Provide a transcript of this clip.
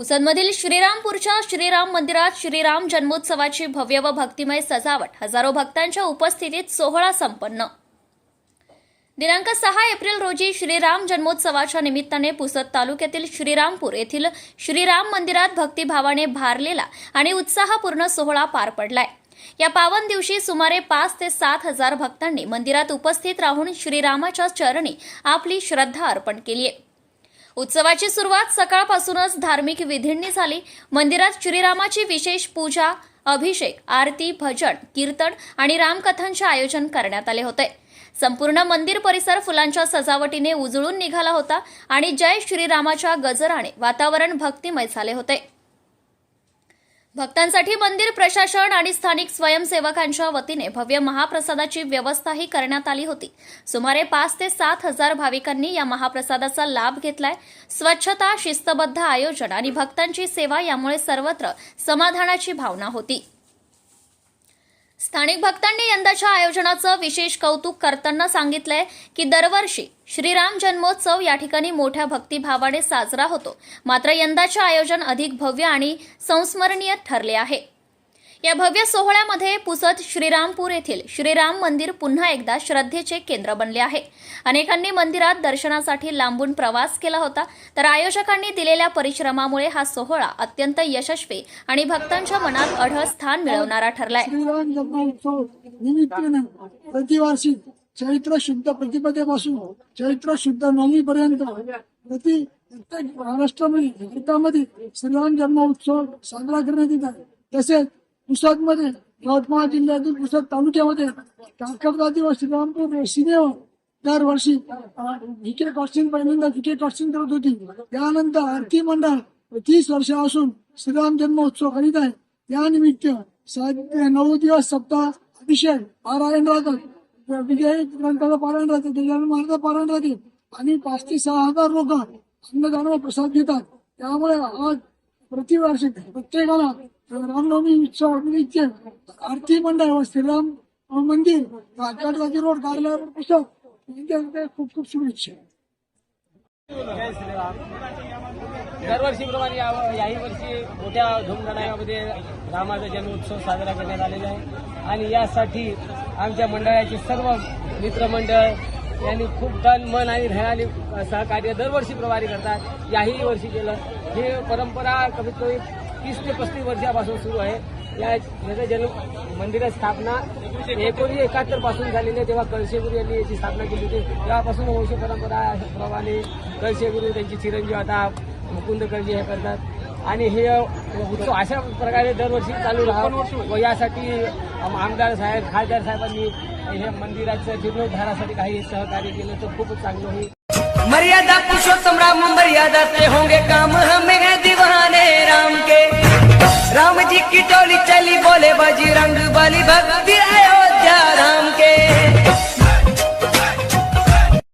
पुसदमधील श्रीरामपूरच्या श्रीराम मंदिरात श्रीराम जन्मोत्सवाची भव्य व भक्तिमय सजावट हजारो भक्तांच्या उपस्थितीत सोहळा संपन्न. दिनांक सहा एप्रिल रोजी श्रीराम जन्मोत्सवाच्या निमित्ताने पुसद तालुक्यातील श्रीरामपूर येथील श्रीराम मंदिरात भक्तिभावाने भारलेला आणि उत्साहपूर्ण सोहळा पार पडलाय. या पावन दिवशी सुमारे पाच ते सात हजार भक्तांनी मंदिरात उपस्थित राहून श्रीरामाच्या चरणी आपली श्रद्धा अर्पण केली आहे उत्सवाची सुरुवात सकाळपासूनच धार्मिक विधींनी झाली. मंदिरात श्रीरामाची विशेष पूजा अभिषेक आरती भजन कीर्तन आणि रामकथांचे आयोजन करण्यात आले होते. संपूर्ण मंदिर परिसर फुलांच्या सजावटीने उजळून निघाला होता आणि जय श्रीरामाच्या गजराने वातावरण भक्तिमय झाले होते. भक्तांसाठी मंदिर प्रशासन आणि स्थानिक स्वयंसेवकांच्या वतीने भव्य महाप्रसादाची व्यवस्थाही करण्यात आली होती. सुमारे पाच ते सात हजार भाविकांनी या महाप्रसादाचा लाभ घेतलाय. स्वच्छता शिस्तबद्ध आयोजन आणि भक्तांची सेवा यामुळे सर्वत्र समाधानाची भावना होती. स्थानिक भक्तांनी यंदाच्या आयोजनाचं विशेष कौतुक करताना सांगितलंय की दरवर्षी श्रीराम जन्मोत्सव या ठिकाणी मोठ्या भक्तिभावाने साजरा होतो. मात्र यंदाचे आयोजन अधिक भव्य आणि संस्मरणीय ठरले आहे. या भव्य सोहळ्यामध्ये पुसत श्रीरामपूर येथील श्रीराम मंदिर पुन्हा एकदा श्रद्धेचे केंद्र बनले आहे. अनेकांनी मंदिरात दर्शनासाठी लांबून प्रवास केला होता तर आयोजकांनी दिलेल्या परिश्रमामुळे हा सोहळा अत्यंत यशस्वी आणि भक्तांच्या मनात अढळ स्थान मिळवणारा ठरलाय. श्रीराम प्रतिवार्षिक चैत्र शुद्ध प्रतिपदेपासून चैत्र शुद्ध नवमी पर्यंत प्रति प्रत्येक महाराष्ट्रामध्ये भारतामध्ये श्रीराम जन्मोत्सव साजरा करण्यात येत आहे. तसेच पुसदमध्ये यवतमाळ जिल्ह्यातील पुसद तालुक्यामध्ये टाकरगादी व श्रीरामपूर सीमेवर दरवर्षी विकेट कॉस्टिंग पहिल्यांदा विकेट कॉस्टिंग करत होती त्यानंतर आरती मंडळ तीस वर्ष असून श्रीराम जन्मोत्सव करीत आहे त्यानिमित्त सात नऊ दिवस सप्ताह अभिषेक पारायण राहतात विजय ग्रंथाला पारायण राहते गजानन महाराज पारायण राहते आणि पाच ते सहा हजार लोक अन्नदान प्रसाद घेतात त्यामुळे आज प्रतिवर्षी प्रत्येकाला रामनवमी उत्सव निमित्त आरती मंडळ व श्रीराम मंदिर काटगाजी रोड कार्यालयावर पुस्तक यांच्या खूप खूप शुभेच्छा. जय दरवर्षीप्रमाणे या- याही वर्षी मोठ्या धूमधडाक्यामध्ये रामाचा जन्मोत्सव साजरा करण्यात आलेला आहे. आणि यासाठी आमच्या मंडळाचे सर्व मित्रमंडळ यांनी खूप तन मन आणि धनाने सहकार्य दरवर्षी प्रभारी करतात. याही वर्षी केलं. ही परंपरा कमीत कमी तीस ते पस्तीस वर्षापासून सुरू आहे. या याचं जन्म मंदिर स्थापना एकोणीसशे एकाहत्तरपासून झालेली आहे. तेव्हा कळशेगुरू यांनी याची स्थापना केली होती. तेव्हापासून वंश परंपरा प्रमाणे कळशेगुरू त्यांची चिरंजीव आता मुकुंद कळजी हे करतात. आणि हे उत्सव अशा प्रकारे दरवर्षी चालू यासाठी आमदार साहब, खासदार साहब हे जीर्णोद्धारा जीर्णोद्धारासाठी काही सहकार्य केलं तर खूपच चांगलं होईल. मर्यादा पुरुषोत्तम राम, मर्यादा से होंगे काम. हमें दीवाने राम के. राम जी की टोली चली बोले बाजी